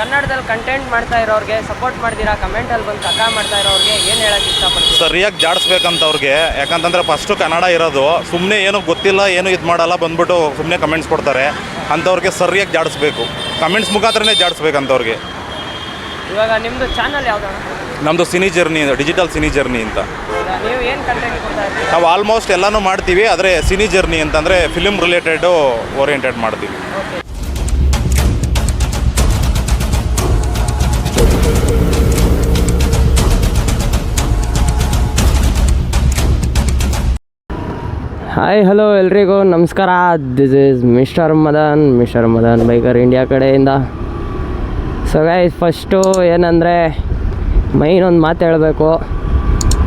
ಕನ್ನಡದಲ್ಲಿ ಕಂಟೆಂಟ್ ಮಾಡ್ತಾ ಇರೋರಿಗೆ ಸಪೋರ್ಟ್ ಮಾಡ್ತೀರಾ ಕಮೆಂಟಲ್ಲಿ ಬಂದು ಕಕ್ಕ ಮಾಡ್ತಾ ಇರೋರಿಗೆ ಏನು ಹೇಳಕ್ಕೆ ಇಷ್ಟಪಡ್ತೀವಿ ಸರಿಯಾಗಿ ಜಾಡಿಸ್ಬೇಕಂತ ಅವ್ರಿಗೆ. ಯಾಕಂತಂದ್ರೆ ಫಸ್ಟು ಕನ್ನಡ ಇರೋದು ಸುಮ್ಮನೆ ಏನು ಗೊತ್ತಿಲ್ಲ ಏನು ಇದು ಮಾಡಲ್ಲ ಬಂದ್ಬಿಟ್ಟು ಸುಮ್ಮನೆ ಕಮೆಂಟ್ಸ್ ಕೊಡ್ತಾರೆ. ಅಂಥವ್ರಿಗೆ ಸರಿಯಾಗಿ ಜಾಡಿಸ್ಬೇಕು. ಕಮೆಂಟ್ಸ್ ಮುಖಾಂತರನೇ ಜಾಡಿಸ್ಬೇಕಂತವ್ರಿಗೆ ಇವಾಗ ನಿಮ್ಮದು ಚಾನಲ್ ಯಾವ್ದು ನಮ್ಮದು cine journey digital cine journey ಅಂತ. ನೀವು ಏನು ಕಂಟೆಂಟ್ ಕೊಡ್ತಾ ಇರ್ತೀರಾ ನಾವು ಆಲ್ಮೋಸ್ಟ್ ಎಲ್ಲನೂ ಮಾಡ್ತೀವಿ ಆದರೆ ಸಿನಿ ಜರ್ನಿ ಅಂತಂದರೆ ಫಿಲಿಮ್ ರಿಲೇಟೆಡು ಓರಿಯೆಂಟೆಡ್ ಮಾಡ್ತೀವಿ. ಓಕೆ ಹಾಯ್ ಹಲೋ ಎಲ್ರಿಗೂ. ನಮಸ್ಕಾರ. This is mister Madan mister Madan biker India ಕಡೆಯಿಂದ. ಸೊ ಗೈಸ್ ಫಸ್ಟು ಏನಂದರೆ ಮೈನ್ ಒಂದು ಮಾತು ಹೇಳಬೇಕು.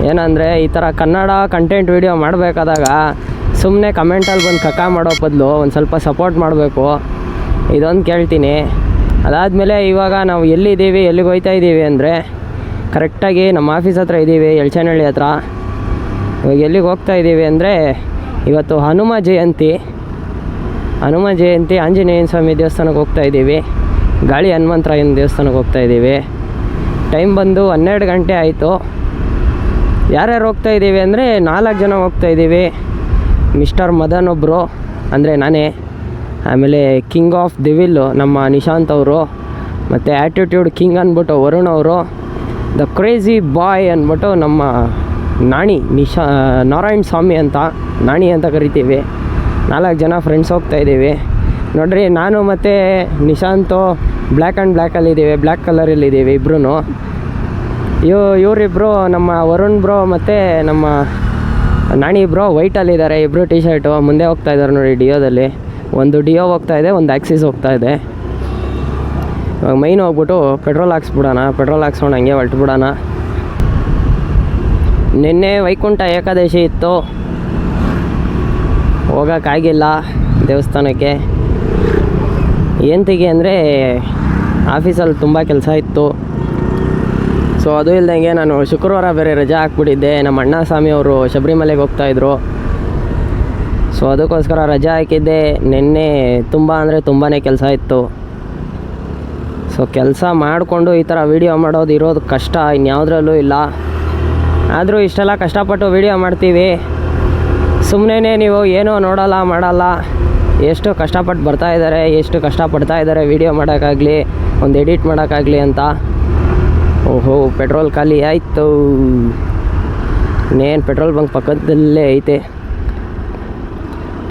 ಏನಂದರೆ, ಈ ಥರ ಕನ್ನಡ ಕಂಟೆಂಟ್ ವೀಡಿಯೋ ಮಾಡಬೇಕಾದಾಗ ಸುಮ್ಮನೆ ಕಮೆಂಟಲ್ಲಿ ಬಂದು ಕಕ್ಕ ಮಾಡೋ ಬದಲು ಒಂದು ಸ್ವಲ್ಪ ಸಪೋರ್ಟ್ ಮಾಡಬೇಕು. ಇದೊಂದು ಕೇಳ್ತೀನಿ. ಅದಾದಮೇಲೆ ಇವಾಗ ನಾವು ಎಲ್ಲಿದ್ದೀವಿ, ಎಲ್ಲಿಗೆ ಹೋಗ್ತಾ ಇದ್ದೀವಿ ಅಂದರೆ ಕರೆಕ್ಟಾಗಿ ನಮ್ಮ ಆಫೀಸ್ ಹತ್ರ ಇದ್ದೀವಿ ಎಳ್ಚನಹಳ್ಳಿ ಹತ್ರ. ಇವಾಗ ಎಲ್ಲಿಗೆ ಹೋಗ್ತಾ ಇದ್ದೀವಿ ಅಂದರೆ ಇವತ್ತು ಹನುಮ ಜಯಂತಿ. ಹನುಮ ಜಯಂತಿ ಆಂಜನೇಯನ ಸ್ವಾಮಿ ದೇವಸ್ಥಾನಕ್ಕೆ ಹೋಗ್ತಾ ಇದ್ದೀವಿ. ಗಾಳಿ ಹನುಮಂತರಾಯನ ದೇವಸ್ಥಾನಕ್ಕೆ ಹೋಗ್ತಾ ಇದ್ದೀವಿ. ಟೈಮ್ ಬಂದು ಹನ್ನೆರಡು ಗಂಟೆ ಆಯಿತು. ಯಾರ್ಯಾರು ಹೋಗ್ತಾ ಇದ್ದೀವಿ ಅಂದರೆ ನಾಲ್ಕು ಜನ ಹೋಗ್ತಾ ಇದ್ದೀವಿ. ಮಿಸ್ಟರ್ ಮದನ್ ಒಬ್ಬರು ಅಂದರೆ ನಾನೇ. ಆಮೇಲೆ ಕಿಂಗ್ ಆಫ್ ದಿವಿಲ್ಲು ನಮ್ಮ ನಿಶಾಂತ್ ಅವರು. ಮತ್ತು ಆ್ಯಟಿಟ್ಯೂಡ್ ಕಿಂಗ್ ಅಂದ್ಬಿಟ್ಟು ವರುಣ್ ಅವರು. ದ ಕ್ರೇಜಿ ಬಾಯ್ ಅಂದ್ಬಿಟ್ಟು ನಮ್ಮ ನಾಣಿ, ನಿಶಾ ನಾರಾಯಣ್ ಸ್ವಾಮಿ ಅಂತ, ನಾಣಿ ಅಂತ ಕರಿತೀವಿ. ನಾಲ್ಕು ಜನ ಫ್ರೆಂಡ್ಸ್ ಹೋಗ್ತಾ ಇದ್ದೀವಿ. ನೋಡ್ರಿ, ನಾನು ಮತ್ತು ನಿಶಾಂತು ಬ್ಲ್ಯಾಕ್ ಆ್ಯಂಡ್ ಬ್ಲ್ಯಾಕಲ್ಲಿದ್ದೀವಿ ಬ್ಲ್ಯಾಕ್ ಕಲರಲ್ಲಿದ್ದೀವಿ ಇಬ್ಬರೂ ಇವ್ ಇವರಿಬ್ಬರು ನಮ್ಮ ವರುಣ್ ಬ್ರೋ ಮತ್ತು ನಮ್ಮ ನಾಣಿ ಬ್ರೋ ವೈಟಲ್ಲಿದ್ದಾರೆ ಇಬ್ಬರು ಟಿ ಶರ್ಟು ಮುಂದೆ ಹೋಗ್ತಾ ಇದ್ದಾರೆ ನೋಡಿ ಡಿಯೋದಲ್ಲಿ. ಒಂದು ಡಿಯೋ ಹೋಗ್ತಾ ಇದೆ, ಒಂದು ಆ್ಯಕ್ಸಿಸ್ ಹೋಗ್ತಾ ಇದೆ. ಇವಾಗ ಮೈನ್ ಹೋಗ್ಬಿಟ್ಟು ಪೆಟ್ರೋಲ್ ಹಾಕ್ಸ್ಬಿಡೋಣ ಪೆಟ್ರೋಲ್ ಹಾಕ್ಸ್ಕೊಂಡು ಹಂಗೆ ಹೊರಟ್ಬಿಡೋಣ ನಿನ್ನೆ ವೈಕುಂಠ ಏಕಾದಶಿ ಇತ್ತು. ಹೋಗೋಕ್ಕಾಗಿಲ್ಲ ದೇವಸ್ಥಾನಕ್ಕೆ. ಏಂತಿಗೆ ಅಂದರೆ ಆಫೀಸಲ್ಲಿ ತುಂಬ ಕೆಲಸ ಇತ್ತು. ಸೊ ಅದು ಇಲ್ದಂಗೆ ನಾನು ಶುಕ್ರವಾರ ಬೇರೆ ರಜಾ ಹಾಕ್ಬಿಟ್ಟಿದ್ದೆ. ನಮ್ಮ ಅಣ್ಣ ಸ್ವಾಮಿ ಅವರು ಶಬರಿಮಲೆಗೆ ಹೋಗ್ತಾಯಿದ್ರು ಸೊ ಅದಕ್ಕೋಸ್ಕರ ರಜಾ ಹಾಕಿದ್ದೆ. ನಿನ್ನೆ ತುಂಬ ಅಂದರೆ ತುಂಬಾ ಕೆಲಸ ಇತ್ತು. ಸೊ ಕೆಲಸ ಮಾಡಿಕೊಂಡು ಈ ಥರ ವೀಡಿಯೋ ಮಾಡೋದು ಇರೋದು ಕಷ್ಟ. ಇನ್ಯಾವುದ್ರಲ್ಲೂ ಇಲ್ಲ. ಆದರೂ ಇಷ್ಟೆಲ್ಲ ಕಷ್ಟಪಟ್ಟು ವೀಡಿಯೋ ಮಾಡ್ತೀವಿ. ಸುಮ್ಮನೆ ನೀವು ಏನೋ ನೋಡೋಲ್ಲ, ಮಾಡಲ್ಲ. ಎಷ್ಟು ಕಷ್ಟಪಟ್ಟು ಬರ್ತಾ ಇದ್ದಾರೆ, ಎಷ್ಟು ಕಷ್ಟಪಡ್ತಾ ಇದ್ದಾರೆ ವೀಡಿಯೋ ಮಾಡೋಕ್ಕಾಗಲಿ, ಒಂದು ಎಡಿಟ್ ಮಾಡೋಕ್ಕಾಗಲಿ ಅಂತ. ಓಹೋ ಪೆಟ್ರೋಲ್ ಖಾಲಿ ಆಯಿತು. ಇನ್ನೇನು ಪೆಟ್ರೋಲ್ ಬಂಕ್ ಪಕ್ಕದಲ್ಲೇ ಐತೆ.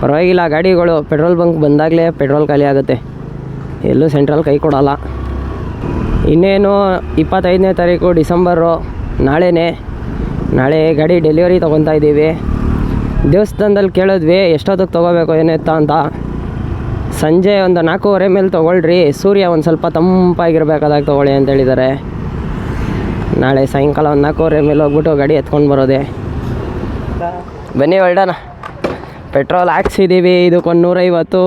ಪರವಾಗಿಲ್ಲ, ಗಾಡಿಗಳು ಪೆಟ್ರೋಲ್ ಬಂಕ್ ಬಂದಾಗಲೇ ಪೆಟ್ರೋಲ್ ಖಾಲಿ ಆಗುತ್ತೆ. ಎಲ್ಲೂ ಸೆಂಟ್ರಲ್ ಕೈ ಕೊಡೋಲ್ಲ. ಇನ್ನೇನು, ಇಪ್ಪತ್ತೈದನೇ ತಾರೀಕು ಡಿಸೆಂಬರು ನಾಳೆನೇ. ನಾಳೆ ಗಾಡಿ ಡೆಲಿವರಿ ತೊಗೊತಾ ಇದ್ದೀವಿ. ದೇವಸ್ಥಾನದಲ್ಲಿ ಕೇಳಿದ್ವಿ ಎಷ್ಟೊತ್ತಿಗೆ ತೊಗೋಬೇಕು, ಏನೆತ್ತ ಅಂತ. ಸಂಜೆ ಒಂದು ನಾಲ್ಕೂವರೆ ಮೇಲೆ ತೊಗೊಳ್ರಿ, ಸೂರ್ಯ ಒಂದು ಸ್ವಲ್ಪ ತಂಪಾಗಿರ್ಬೇಕಾದಾಗ ತೊಗೊಳ್ಳಿ ಅಂತ ಹೇಳಿದ್ದಾರೆ. ನಾಳೆ ಸಾಯಂಕಾಲ ಒಂದು ನಾಲ್ಕೂವರೆ ಮೇಲೆ ಹೋಗ್ಬಿಟ್ಟು ಗಾಡಿ ಎತ್ಕೊಂಡು ಬರೋದೆ. ಬನ್ನಿ ಹೊರಡೋಣ ಪೆಟ್ರೋಲ್ ಹಾಕ್ಸಿದ್ದೀವಿ ಇದಕ್ಕೊಂದು ನೂರೈವತ್ತು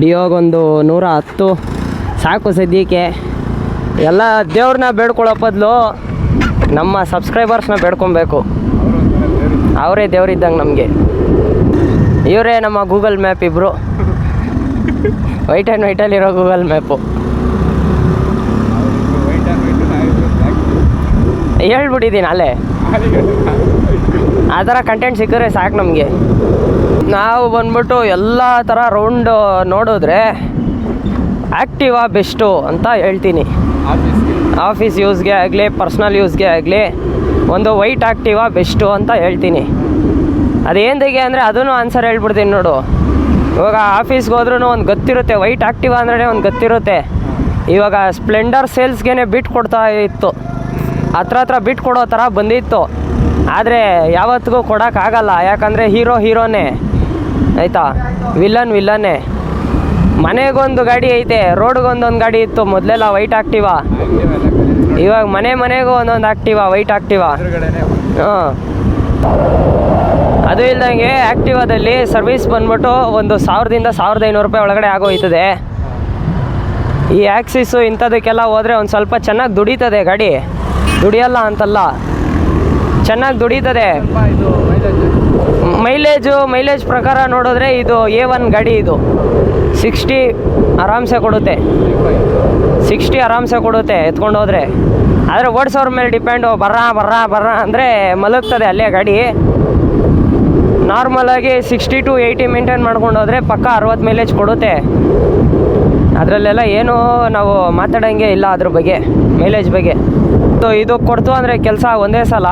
ಡಿಯೋಗೊಂದು ನೂರ ಹತ್ತು. ಸಾಕು ಸದ್ಯಕ್ಕೆ. ಎಲ್ಲ ದೇವ್ರನ್ನ ಬೇಡ್ಕೊಳ್ಳೋ ಬದಲು ನಮ್ಮ ಸಬ್ಸ್ಕ್ರೈಬರ್ಸ್ನ ಬೇಡ್ಕೊಬೇಕು. ಅವರೇ ದೇವರಿದ್ದಂಗೆ ನಮಗೆ. ಇವರೇ ನಮ್ಮ ಗೂಗಲ್ ಮ್ಯಾಪ್ ಇಬ್ಬರು ವೈಟ್ ಆ್ಯಂಡ್ ವೈಟಲ್ಲಿರೋ ಗೂಗಲ್ ಮ್ಯಾಪು ಹೇಳ್ಬಿಟ್ಟಿದ್ದೀನಿ ಅಲ್ಲೇ. ಆ ಥರ ಕಂಟೆಂಟ್ ಸಿಕ್ಕಿದ್ರೆ ಸಾಕು ನಮಗೆ. ನಾವು ಬಂದ್ಬಿಟ್ಟು ಎಲ್ಲ ಥರ ರೌಂಡ್ ನೋಡಿದ್ರೆ ಆ್ಯಕ್ಟಿವಾ ಬೆಸ್ಟು ಅಂತ ಹೇಳ್ತೀನಿ. ಆಫೀಸ್ ಯೂಸ್ಗೆ ಆಗಲಿ ಪರ್ಸ್ನಲ್ ಯೂಸ್ಗೆ ಆಗಲಿ, ಒಂದು ವೈಟ್ ಆ್ಯಕ್ಟಿವಾ ಬೆಸ್ಟು ಅಂತ ಹೇಳ್ತೀನಿ. ಅದೇಂದಿಗೆ ಅಂದರೆ ಅದನ್ನು ಆನ್ಸರ್ ಹೇಳ್ಬಿಡ್ತೀನಿ ನೋಡು. ಇವಾಗ ಆಫೀಸ್ಗೆ ಹೋದ್ರೂ ಒಂದು ಗೊತ್ತಿರುತ್ತೆ ವೈಟ್ ಆ್ಯಕ್ಟಿವಾ ಅಂದ್ರೆ ಒಂದು ಗೊತ್ತಿರುತ್ತೆ. ಇವಾಗ ಸ್ಪ್ಲೆಂಡರ್ ಸೇಲ್ಸ್ಗೆ ಬಿಟ್ಟು ಕೊಡ್ತಾ ಇತ್ತು. ಹತ್ರ ಹತ್ರ ಬಿಟ್ಟು ಕೊಡೋ ಥರ ಬಂದಿತ್ತು. ಆದರೆ ಯಾವತ್ತಿಗೂ ಕೊಡೋಕ್ಕಾಗಲ್ಲ ಯಾಕಂದರೆ ಹೀರೋ ಹೀರೋನೇ ಆಯಿತಾ? ವಿಲ್ಲನ್ ವಿಲ್ಲನ್ನೇ ಮನೆಗೊಂದು ಗಾಡಿ ಐತೆ ರೋಡ್ಗೊಂದೊಂದು ಗಾಡಿ ಇತ್ತು ಮೊದಲೆಲ್ಲ ವೈಟ್ ಆಕ್ಟಿವ ಇವಾಗ ಮನೆ ಮನೆಗೂ ಒಂದೊಂದು ಆಕ್ಟಿವ ವೈಟ್ ಆಕ್ಟಿವ ಹಾಂ. ಅದು ಇಲ್ದಂಗೆ ಆಕ್ಟಿವಾದಲ್ಲಿ ಸರ್ವಿಸ್ ಬಂದ್ಬಿಟ್ಟು ಒಂದು ಸಾವಿರದಿಂದ ಸಾವಿರದ ಐನೂರು ರೂಪಾಯಿ ಒಳಗಡೆ ಆಗೋಯ್ತದೆ. ಈ ಆಕ್ಸಿಸು ಇಂಥದಕ್ಕೆಲ್ಲ ಹೋದರೆ ಒಂದು ಸ್ವಲ್ಪ ಚೆನ್ನಾಗಿ ದುಡಿತದೆ ಗಾಡಿ. ದುಡಿಯಲ್ಲ ಅಂತಲ್ಲ. ಚೆನ್ನಾಗಿ ದುಡಿತದೆ. ಮೈಲೇಜು ಮೈಲೇಜ್ ಪ್ರಕಾರ ನೋಡಿದ್ರೆ ಇದು ಎ ಒನ್ ಗಾಡಿ ಇದು. ಸಿಕ್ಸ್ಟಿ ಆರಾಮ್ಸೆ ಕೊಡುತ್ತೆ. ಸಿಕ್ಸ್ಟಿ ಆರಾಮ್ಸೆ ಕೊಡುತ್ತೆ ಎತ್ಕೊಂಡು ಹೋದರೆ. ಆದರೆ ಓಡಿಸೋರ ಮೇಲೆ ಡಿಪೆಂಡು, ಬರ್ರ ಬರ್ರ ಬರ್ರ ಅಂದರೆ ಮಲಗ್ತದೆ ಅಲ್ಲೇ ಗಾಡಿ. ನಾರ್ಮಲಾಗಿ ಸಿಕ್ಸ್ಟಿ ಟು ಏಯ್ಟಿ ಮೇಂಟೈನ್ ಮಾಡ್ಕೊಂಡು ಹೋದರೆ ಪಕ್ಕ ಅರವತ್ತು ಮೈಲೇಜ್ ಕೊಡುತ್ತೆ. ಅದರಲ್ಲೆಲ್ಲ ಏನೂ ನಾವು ಮಾತಾಡೋಂಗೆ ಇಲ್ಲ ಅದ್ರ ಬಗ್ಗೆ ಮೈಲೇಜ್ ಬಗ್ಗೆ. ಸೊ ಇದು ಕೊಡ್ತು ಅಂದರೆ ಕೆಲಸ ಒಂದೇ ಸಲ.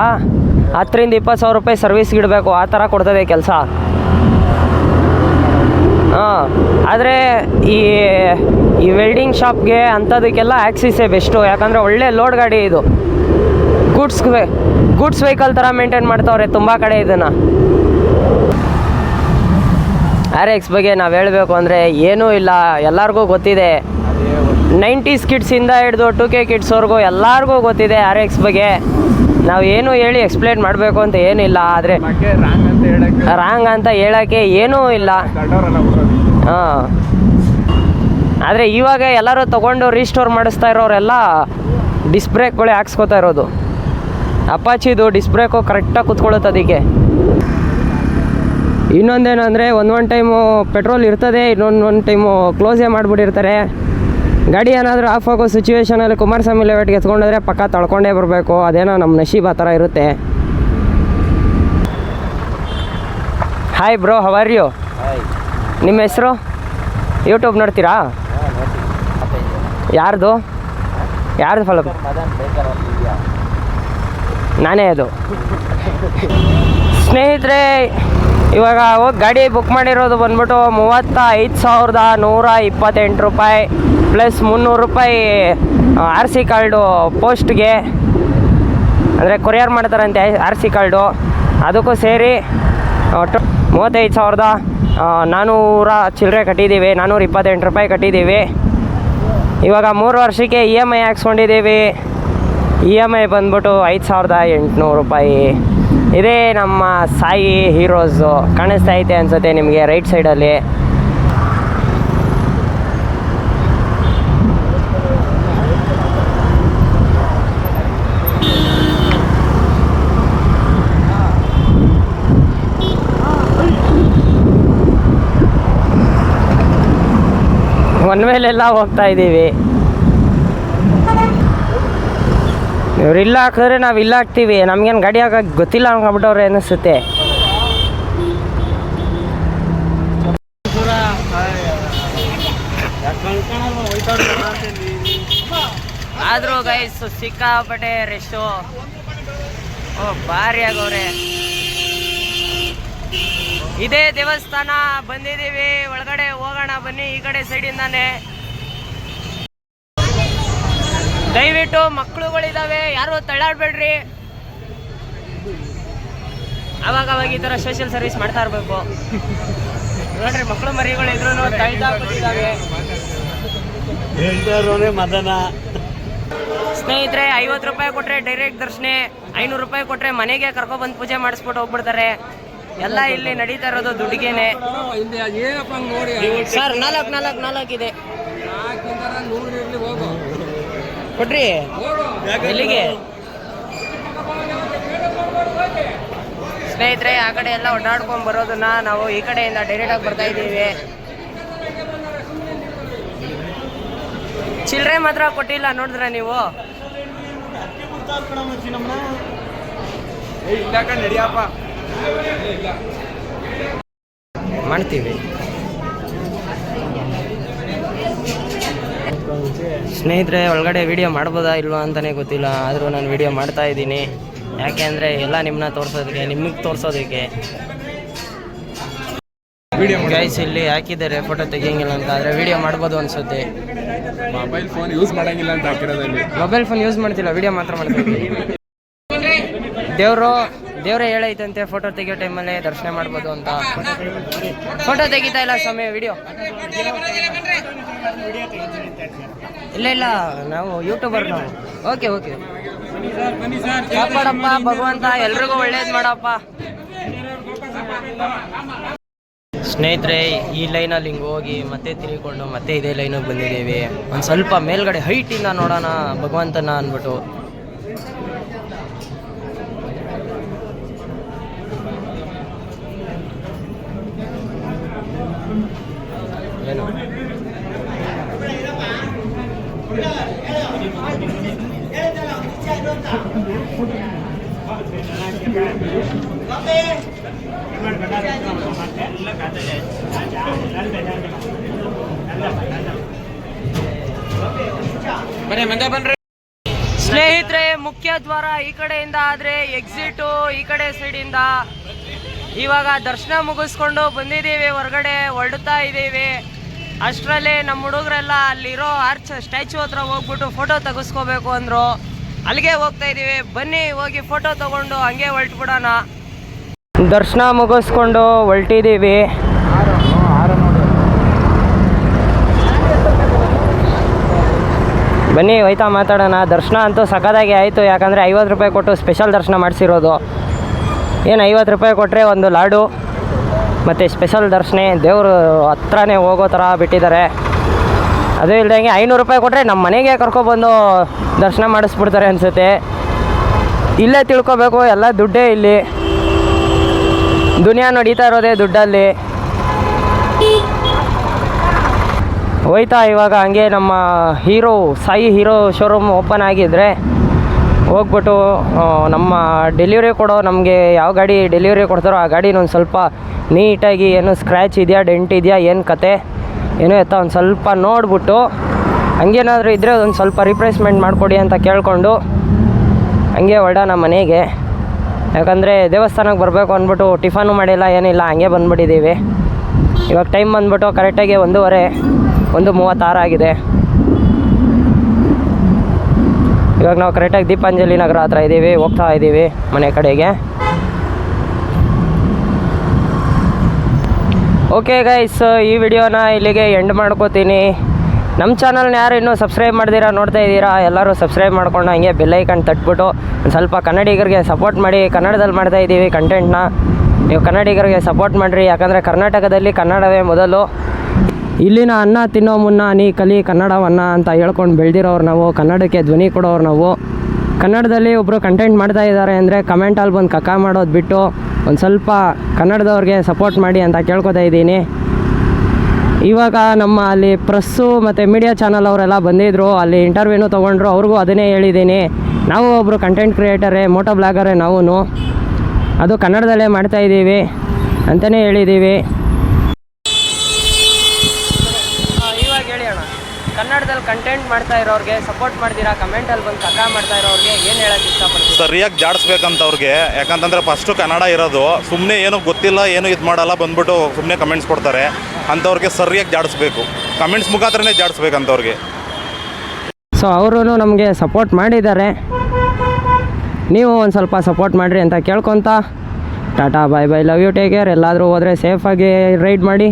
ಹತ್ತರಿಂದ ಇಪ್ಪತ್ತು ಸಾವಿರ ರೂಪಾಯಿ ಸರ್ವಿಸ್ಗೆ ಇಡಬೇಕು, ಆ ಥರ ಕೊಡ್ತದೆ ಕೆಲಸ. ಹಾಂ ಆದರೆ ಈ ಈ ವೆಲ್ಡಿಂಗ್ ಶಾಪ್ಗೆ ಅಂಥದಕ್ಕೆಲ್ಲ ಆ್ಯಕ್ಸಿಸೇ ಬೆಸ್ಟು ಯಾಕಂದರೆ ಒಳ್ಳೆ ಲೋಡ್ ಗಾಡಿ ಇದು. ಗೂಡ್ಸ್ ಗೂಡ್ಸ್ ವೆಹಿಕಲ್ ಥರ ಮೇಂಟೈನ್ ಮಾಡ್ತಾವ್ರೆ ತುಂಬ ಕಡೆ ಇದನ್ನು. ಆರ್ ಎಕ್ಸ್ ಬಗ್ಗೆ ನಾವು ಹೇಳಬೇಕು ಅಂದರೆ ಏನೂ ಇಲ್ಲ ಎಲ್ಲರಿಗೂ ಗೊತ್ತಿದೆ. ನೈಂಟೀಸ್ ಕಿಡ್ಸಿಂದ ಹಿಡಿದು ಟು ಕೆ ಕಿಡ್ಸ್ವರೆಗೂ ಎಲ್ಲರಿಗೂ ಗೊತ್ತಿದೆ ಆರ್ ಎಕ್ಸ್ ಬಗ್ಗೆ. ನಾವು ಏನು ಹೇಳಿ ಎಕ್ಸ್ಪ್ಲೇನ್ ಮಾಡಬೇಕು ಅಂತ ಏನಿಲ್ಲ ಆದರೆ ರಾಂಗ್ ಅಂತ ಹೇಳಕ್ಕೆ ಏನೂ ಇಲ್ಲ. ಹಾಂ. ಆದರೆ ಇವಾಗ ಎಲ್ಲರೂ ತೊಗೊಂಡು ರೀಸ್ಟೋರ್ ಮಾಡಿಸ್ತಾ ಇರೋರೆಲ್ಲ ಡಿಸ್ ಬ್ರೇಕ್ಗಳೇ ಹಾಕ್ಸ್ಕೊತಾ ಇರೋದು. ಅಪಾಚಿದು ಡಿಸ್ ಬ್ರೇಕು ಕರೆಕ್ಟಾಗಿ ಕುತ್ಕೊಳ್ಳುತ್ತೆ ಅದಕ್ಕೆ. ಇನ್ನೊಂದೇನು ಅಂದರೆ ಒಂದು ಒನ್ ಟೈಮು ಪೆಟ್ರೋಲ್ ಇರ್ತದೆ ಇನ್ನೊಂದು ಒಂದು ಟೈಮು ಕ್ಲೋಸೇ ಮಾಡಿಬಿಟ್ಟಿರ್ತಾರೆ. ಗಾಡಿ ಏನಾದರೂ ಆಫ್ ಆಗೋ ಸಿಚುವೇಶನಲ್ಲಿ ಕುಮಾರಸ್ವಾಮಿ ಲೆವೆಟ್ಗೆ ಎತ್ಕೊಂಡೋದ್ರೆ ಪಕ್ಕ ತಳ್ಕೊಂಡೇ ಬರಬೇಕು. ಅದೇನೋ ನಮ್ಮ ನಶೀಬ್ ಆ ಥರ ಇರುತ್ತೆ. ಹಾಯ್ ಬ್ರೋ ಹವರ್ ಯು ನಿಮ್ಮ ಹೆಸರು? ಯೂಟ್ಯೂಬ್ ನೋಡ್ತೀರಾ? ಯಾರ್ದು? ಯಾರ್ದು ಫಾಲೋ ನಾನೇ ಅದು. ಸ್ನೇಹಿತರೆ ಇವಾಗ ಹೋಗಿ ಗಾಡಿ ಬುಕ್ ಮಾಡಿರೋದು ಬಂದ್ಬಿಟ್ಟು ಮೂವತ್ತ ಐದು ಸಾವಿರದ ನೂರ ಇಪ್ಪತ್ತೆಂಟು ರೂಪಾಯಿ. ಪ್ಲಸ್ ಮುನ್ನೂರು ರೂಪಾಯಿ ಆರ್ ಸಿ ಕಾರ್ಡು ಪೋಸ್ಟ್ಗೆ, ಅಂದರೆ ಕೊರಿಯರ್ ಮಾಡ್ತಾರಂತೆ ಆರ್ ಸಿ ಕಾರ್ಡು. ಅದಕ್ಕೂ ಸೇರಿ ಮೂವತ್ತೈದು ಸಾವಿರದ ನಾನ್ನೂರ ಚಿಲ್ಲರೆ ಕಟ್ಟಿದ್ದೀವಿ ನಾನ್ನೂರ ಇಪ್ಪತ್ತೆಂಟು ರೂಪಾಯಿ ಕಟ್ಟಿದ್ದೀವಿ. ಇವಾಗ ಮೂರು ವರ್ಷಕ್ಕೆ ಇ ಎಂ ಐ ಹಾಕ್ಸ್ಕೊಂಡಿದ್ದೀವಿ. ಇ ಎಂ ಐ ಬಂದ್ಬಿಟ್ಟು ಐದು ಸಾವಿರದ ಎಂಟುನೂರು ರೂಪಾಯಿ. ಇದೇ ನಮ್ಮ ಸಾಯಿ ಹೀರೋಸು. ಕಾಣಿಸ್ತಾ ಐತೆ ಅನಿಸುತ್ತೆ ನಿಮಗೆ ರೈಟ್ ಸೈಡಲ್ಲಿ. ಒನ್ ಮೇಲೆಲ್ಲ ಹೋಗ್ತಾ ಇದ್ದೀವಿ. ಇವ್ರು ಇಲ್ಲ ಹಾಕಿದ್ರೆ ನಾವು ಇಲ್ಲ ಹಾಕ್ತೀವಿ. ನಮ್ಗೇನು ಗಾಡಿ ಹಾಕಕ್ಕೆ ಗೊತ್ತಿಲ್ಲ ಅನ್ಕೊಂಬಿಟ್ಟವ್ರೆ ಅನಿಸುತ್ತೆ ಆದರೂ ಗೈಸ್ ಸಿಕ್ಕಾಪಟ್ಟೆ ರೆಶು ಓ, ಭಾರಿ ಆಗವ್ರೆ ಇದೇ ದೇವಸ್ಥಾನ ಬಂದಿದ್ದೀವಿ. ಒಳಗಡೆ ಹೋಗೋಣ ಬನ್ನಿ ಈ ಕಡೆ ಸೈಡಿಂದಾನೆ. ದಯವಿಟ್ಟು ಮಕ್ಕಳುಗಳಿದಾವೆ ಯಾರು ತಳ್ಳಾಡ್ಬೇಡ್ರಿ. ಅವಾಗ ಅವಾಗ ಈ ಥರ ಸೋಷಿಯಲ್ ಸರ್ವಿಸ್ ಮಾಡ್ತಾ ಇರಬೇಕು. ನೋಡ್ರಿ ಮಕ್ಕಳು ಮರಿಗಳಿದ್ರು ತಳ್ಳಿದ್ದಾವೆ ಮದನ. ಸ್ನೇಹಿತರೆ ಐವತ್ತು ರೂಪಾಯಿ ಕೊಟ್ರೆ ಡೈರೆಕ್ಟ್ ದರ್ಶನ ಐನೂರು ರೂಪಾಯಿ ಕೊಟ್ರೆ ಮನೆಗೆ ಕರ್ಕೊಬಂದು ಪೂಜೆ ಮಾಡಿಸ್ಬಿಟ್ಟು ಹೋಗ್ಬಿಡ್ತಾರೆ. ಎಲ್ಲ ಇಲ್ಲಿ ನಡೀತಾ ಇರೋದು ದುಡ್ಡಿಗೆನೆ ಏನಪ್ಪ ನೋಡಿ ಸರ್ ನಾಲ್ಕು ನಾಲ್ಕು ನಾಲ್ಕು ಇದೆ. ಕೊಡ್ರಿ. ಎಲ್ಲಿಗೆ? ಸ್ನೇಹಿತರೆ ಆ ಕಡೆ ಎಲ್ಲ ಓಡಾಡ್ಕೊಂಡ್ ಬರೋದನ್ನ ನಾವು ಈ ಕಡೆಯಿಂದ ಡೈರೆಕ್ಟ್ ಆಗಿ ಬರ್ತಾ ಇದ್ದೀವಿ. ಚಿಲ್ಲರೆ ಮಾತ್ರ ಕೊಟ್ಟಿಲ್ಲ ನೋಡಿದ್ರೆ ನೀವು? ನಡಿಯಪ್ಪ. ಮಾಡ್ತೀವಿ. ಸ್ನೇಹಿತರೆ ಒಳಗಡೆ ವಿಡಿಯೋ ಮಾಡ್ಬೋದಾ ಇಲ್ವಾ ಅಂತಲೇ ಗೊತ್ತಿಲ್ಲ. ಆದರೂ ನಾನು ವಿಡಿಯೋ ಮಾಡ್ತಾ ಇದ್ದೀನಿ. ಯಾಕೆ ಅಂದರೆ ಎಲ್ಲ ನಿಮ್ಮನ್ನ ತೋರಿಸೋದಕ್ಕೆ ನಿಮಗೆ ತೋರಿಸೋದಕ್ಕೆ. ವಿಡಿಯೋ ಗೈಸ್ ಇಲ್ಲಿ ಹಾಕಿದ್ದಾರೆ ಫೋಟೋ ತೆಗಿಯಂಗಿಲ್ಲ ಅಂತ. ಆದರೆ ವಿಡಿಯೋ ಮಾಡ್ಬೋದು ಅನ್ಸುತ್ತೆ. ಮೊಬೈಲ್ ಫೋನ್ ಯೂಸ್ ಮಾಡಂಗಿಲ್ಲ ಅಂತ ಹಾಕಿರೋದಲ್ಲಿ ಮೊಬೈಲ್ ಫೋನ್ ಯೂಸ್ ಮಾಡ್ತಿಲ್ಲ ವಿಡಿಯೋ ಮಾತ್ರ ಮಾಡ್ತೀವಿ ದೇವರು ದೇವರೇ ಹೇಳೈತಂತೆ ಫೋಟೋ ತೆಗಿಯೋ ಟೈಮಲ್ಲೇ ದರ್ಶನ ಮಾಡ್ಬೋದು ಅಂತ. ಫೋಟೋ ತೆಗಿತಾ ಇಲ್ಲ ಸ್ವಾಮಿ ವಿಡಿಯೋ ಇಲ್ಲ ಇಲ್ಲ, ನಾವು ಯೂಟ್ಯೂಬರ್ ನಾವು. ಓಕೆ ಓಕೆ ಕಾಪಾಡಪ್ಪ, ಭಗವಂತ, ಎಲ್ರಿಗೂ ಒಳ್ಳೇದು ಮಾಡಪ್ಪ. ಸ್ನೇಹಿತರೆ, ಈ ಲೈನಲ್ಲಿ ಹಿಂಗೆ ಹೋಗಿ ಮತ್ತೆ ತಿರುಗಿಕೊಂಡು ಮತ್ತೆ ಇದೇ ಲೈನಿಗೆ ಬಂದಿದ್ದೀವಿ. ಒಂದು ಸ್ವಲ್ಪ ಮೇಲ್ಗಡೆ ಹೈಟಿಂದ ನೋಡೋಣ ಭಗವಂತನ ಅಂದ್ಬಿಟ್ಟು. ಸ್ನೇಹಿತರೆ, ಮುಖ್ಯ ದ್ವಾರ ಈ ಕಡೆಯಿಂದ ಆದ್ರೆ ಎಕ್ಸಿಟು ಈ ಕಡೆ ಸೈಡಿಂದ ಇವಾಗ ದರ್ಶನ ಮುಗಿಸ್ಕೊಂಡು ಬಂದಿದ್ದೀವಿ, ಹೊರಗಡೆ ಹೊರಡ್ತಾ ಇದ್ದೀವಿ. ಅಷ್ಟರಲ್ಲಿ ನಮ್ಮ ಹುಡುಗರೆಲ್ಲ ಅಲ್ಲಿರೋ ಆರ್ಚ್ ಸ್ಟ್ಯಾಚು ಹತ್ರ ಹೋಗ್ಬಿಟ್ಟು ಫೋಟೋ ತೆಗೆಸ್ಕೋಬೇಕು ಅಂದರು. ಅಲ್ಲಿಗೆ ಹೋಗ್ತಾ ಇದ್ದೀವಿ. ಬನ್ನಿ, ಹೋಗಿ ಫೋಟೋ ತಗೊಂಡು ಹಂಗೆ ಹೊರಟ್ಬಿಡೋಣ. ದರ್ಶನ ಮುಗಿಸ್ಕೊಂಡು ಹೊರಟಿದ್ದೀವಿ. ಬನ್ನಿ, ಹೋಯ್ತಾ ಮಾತಾಡೋಣ. ದರ್ಶನ ಅಂತೂ ಸಖತ್ತಾಗಿ ಆಯಿತು. ಯಾಕಂದರೆ ಐವತ್ತು ರೂಪಾಯಿ ಕೊಟ್ಟು ಸ್ಪೆಷಲ್ ದರ್ಶನ ಮಾಡಿಸಿರೋದು. ಏನು ಐವತ್ತು ರೂಪಾಯಿ ಕೊಟ್ಟರೆ ಒಂದು ಲಾಡು, ಮತ್ತು ಸ್ಪೆಷಲ್ ದರ್ಶನ. ದೇವರು ಹತ್ರನೇ ಹೋಗೋ ಥರ ಬಿಟ್ಟಿದ್ದಾರೆ. ಅದು ಇಲ್ದಂಗೆ ಐನೂರು ರೂಪಾಯಿ ಕೊಟ್ಟರೆ ನಮ್ಮ ಮನೆಗೆ ಕರ್ಕೊಬಂದು ದರ್ಶನ ಮಾಡಿಸ್ಬಿಡ್ತಾರೆ ಅನಿಸುತ್ತೆ. ಇಲ್ಲೇ ತಿಳ್ಕೊಬೇಕು, ಎಲ್ಲ ದುಡ್ಡೇ ಇಲ್ಲಿ. ದುನಿಯಾ ನಡೀತಾ ಇರೋದೇ ದುಡ್ಡಲ್ಲಿ. ಹೋಯ್ತಾ ಇವಾಗ ಹಂಗೆ ನಮ್ಮ hero, Sai hero showroom open ಆಗಿದ್ರೆ ಹೋಗ್ಬಿಟ್ಟು ನಮ್ಮ ಡೆಲಿವರಿ ಕೊಡೋ, ನಮಗೆ ಯಾವ ಗಾಡಿ ಡೆಲಿವರಿ ಕೊಡ್ತಾರೋ ಆ ಗಾಡಿನ ಒಂದು ಸ್ವಲ್ಪ ನೀಟಾಗಿ ಏನು ಸ್ಕ್ರ್ಯಾಚ್ ಇದೆಯಾ ಡೆಂಟ್ ಇದೆಯಾ, ಏನು ಕತೆ? ಏನೋ ಎತ್ತ ಒಂದು ಸ್ವಲ್ಪ ನೋಡ್ಬಿಟ್ಟು ಹಂಗೇನಾದರೂ ಇದ್ದರೆ ಅದೊಂದು ಸ್ವಲ್ಪ ರಿಪ್ಲೇಸ್ಮೆಂಟ್ ಮಾಡಿಕೊಡಿ ಅಂತ ಕೇಳಿಕೊಂಡು ಹಂಗೆ ಹೊರಡೋಣ ಮನೆಗೆ. ಯಾಕಂದರೆ ದೇವಸ್ಥಾನಕ್ಕೆ ಬರಬೇಕು ಅಂದ್ಬಿಟ್ಟು ಟಿಫನು ಮಾಡಿಲ್ಲ, ಏನಿಲ್ಲ, ಹಂಗೆ ಬಂದುಬಿಟ್ಟಿದ್ದೀವಿ. ಇವಾಗ ಟೈಮ್ ಬಂದ್ಬಿಟ್ಟು ಕರೆಕ್ಟಾಗಿ ಒಂದೂವರೆ, ಒಂದು ಮೂವತ್ತಾರು ಆಗಿದೆ. ಇವಾಗ ನಾವು ಕರೆಕ್ಟಾಗಿ ದೀಪಾಂಜಲಿ ನಗರ ಹತ್ರ ಇದ್ದೀವಿ ಹೋಗ್ತಾ ಇದ್ದೀವಿ ಮನೆ ಕಡೆಗೆ. ಓಕೆ ಗೈಸ್ ಈ ವಿಡಿಯೋನ ಇಲ್ಲಿಗೆ ಎಂಡ್ ಮಾಡ್ಕೋತೀನಿ. ನಮ್ಮ ಚಾನಲ್ನ ಯಾರು ಇನ್ನೂ ಸಬ್ಸ್ಕ್ರೈಬ್ ಮಾಡ್ದಿರಾ, ನೋಡ್ತಾ ಇದ್ದೀರಾ, ಎಲ್ಲರೂ ಸಬ್ಸ್ಕ್ರೈಬ್ ಮಾಡ್ಕೊಂಡು ಹಂಗೆ ಬೆಲ್ಲೈಕನ್ ತಟ್ಬಿಟ್ಟು ಒಂದು ಸ್ವಲ್ಪ ಕನ್ನಡಿಗರಿಗೆ ಸಪೋರ್ಟ್ ಮಾಡಿ ಕನ್ನಡದಲ್ಲಿ ಮಾಡ್ತಾ ಇದ್ದೀವಿ ಕಂಟೆಂಟ್ನ ನೀವು ಕನ್ನಡಿಗರಿಗೆ ಸಪೋರ್ಟ್ ಮಾಡಿರಿ, ಯಾಕಂದರೆ ಕರ್ನಾಟಕದಲ್ಲಿ ಕನ್ನಡವೇ ಮೊದಲು. ಇಲ್ಲಿನ ಅನ್ನ ತಿನ್ನೋ ಮುನ್ನ ನೀ ಕಲಿ ಕನ್ನಡವನ್ನ ಅಂತ ಹೇಳ್ಕೊಂಡು ಬೆಳೆದಿರೋರು ನಾವು, ಕನ್ನಡಕ್ಕೆ ಧ್ವನಿ ಕೊಡೋರು ನಾವು. ಕನ್ನಡದಲ್ಲಿ ಒಬ್ಬರು ಕಂಟೆಂಟ್ ಮಾಡ್ತಾ ಇದ್ದಾರೆ ಅಂದರೆ ಕಮೆಂಟಲ್ಲಿ ಬಂದು ಕಕ್ಕ ಮಾಡೋದು ಬಿಟ್ಟು ಒಂದು ಸ್ವಲ್ಪ ಕನ್ನಡದವ್ರಿಗೆ ಸಪೋರ್ಟ್ ಮಾಡಿ ಅಂತ ಕೇಳ್ಕೊತಾ ಇದ್ದೀನಿ. ಇವಾಗ ನಮ್ಮ ಅಲ್ಲಿ ಪ್ರೆಸ್ಸು ಮತ್ತು ಮೀಡಿಯಾ ಚಾನಲ್ ಅವರೆಲ್ಲ ಬಂದಿದ್ದರು ಅಲ್ಲಿ ಇಂಟರ್ವ್ಯೂನು ತೊಗೊಂಡ್ರು, ಅವ್ರಿಗೂ ಅದನ್ನೇ ಹೇಳಿದ್ದೀನಿ. ನಾವು ಒಬ್ಬರು ಕಂಟೆಂಟ್ ಕ್ರಿಯೇಟರೇ ಮೋಟೋ ಬ್ಲಾಗರೇ ನಾವು ಅದು ಕನ್ನಡದಲ್ಲೇ ಮಾಡ್ತಾ ಇದ್ದೀವಿ ಅಂತಲೇ ಹೇಳಿದ್ದೀವಿ ಇವಾಗ ಹೇಳಿ ಅಣ್ಣ ಕನ್ನಡದಲ್ಲಿ ಕಂಟೆಂಟ್ ಮಾಡ್ತಾ ಇರೋರಿಗೆ ಸಪೋರ್ಟ್ ಮಾಡ್ತೀರಾ? ಕಮೆಂಟಲ್ಲಿ ಬಂದು ಕಕ್ಕ ಮಾಡ್ತಾ ಇರೋರಿಗೆ ಏನು ಹೇಳಕ್ಕೆ ಇಷ್ಟಪಡ್ತೀರಾ? ಸರಿಯಾಗಿ ಜಾಡಿಸ್ಬೇಕಂತ ಅವ್ರಿಗೆ. ಯಾಕಂತಂದ್ರೆ ಫಸ್ಟು ಕನ್ನಡ ಇರೋದು. ಸುಮ್ಮನೆ ಏನು ಗೊತ್ತಿಲ್ಲ ಏನು ಇದು ಮಾಡಲ್ಲ ಬಂದ್ಬಿಟ್ಟು ಸುಮ್ಮನೆ ಕಮೆಂಟ್ಸ್ ಕೊಡ್ತಾರೆ. ಅಂಥವ್ರಿಗೆ ಸರಿಯಾಗಿ ಜಾಡಿಸ್ಬೇಕು. ಕಮೆಂಟ್ಸ್ ಮುಖಾಂತರನೇ ಜಾಡಿಸ್ಬೇಕಂತವ್ರಿಗೆ ಸೊ ಅವರು ನಮಗೆ ಸಪೋರ್ಟ್ ಮಾಡಿದ್ದಾರೆ. ನೀವು ಒಂದು ಸ್ವಲ್ಪ ಸಪೋರ್ಟ್ ಮಾಡಿರಿ ಅಂತ ಕೇಳ್ಕೊತ. Tata bye bye love you take care ಎಲ್ಲಾದರೂ ಹೋದರೆ ಸೇಫಾಗಿ ರೈಡ್ ಮಾಡಿ.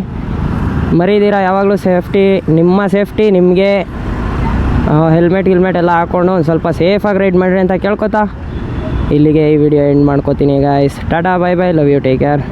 ಮರೀದಿರ ಯಾವಾಗಲೂ ಸೇಫ್ಟಿ, ನಿಮ್ಮ ಸೇಫ್ಟಿ, ನಿಮಗೆ ಹೆಲ್ಮೆಟ್ ಗಿಲ್ಮೆಟ್ ಎಲ್ಲ ಹಾಕ್ಕೊಂಡು ಒಂದು ಸ್ವಲ್ಪ ಸೇಫಾಗಿ ರೈಡ್ ಮಾಡಿರಿ ಅಂತ ಕೇಳ್ಕೊತಾ. ಇಲ್ಲಿಗೆ ಈ ವಿಡಿಯೋ ಎಂಡ್ ಮಾಡ್ಕೋತೀನಿ guys tata bye bye love you take care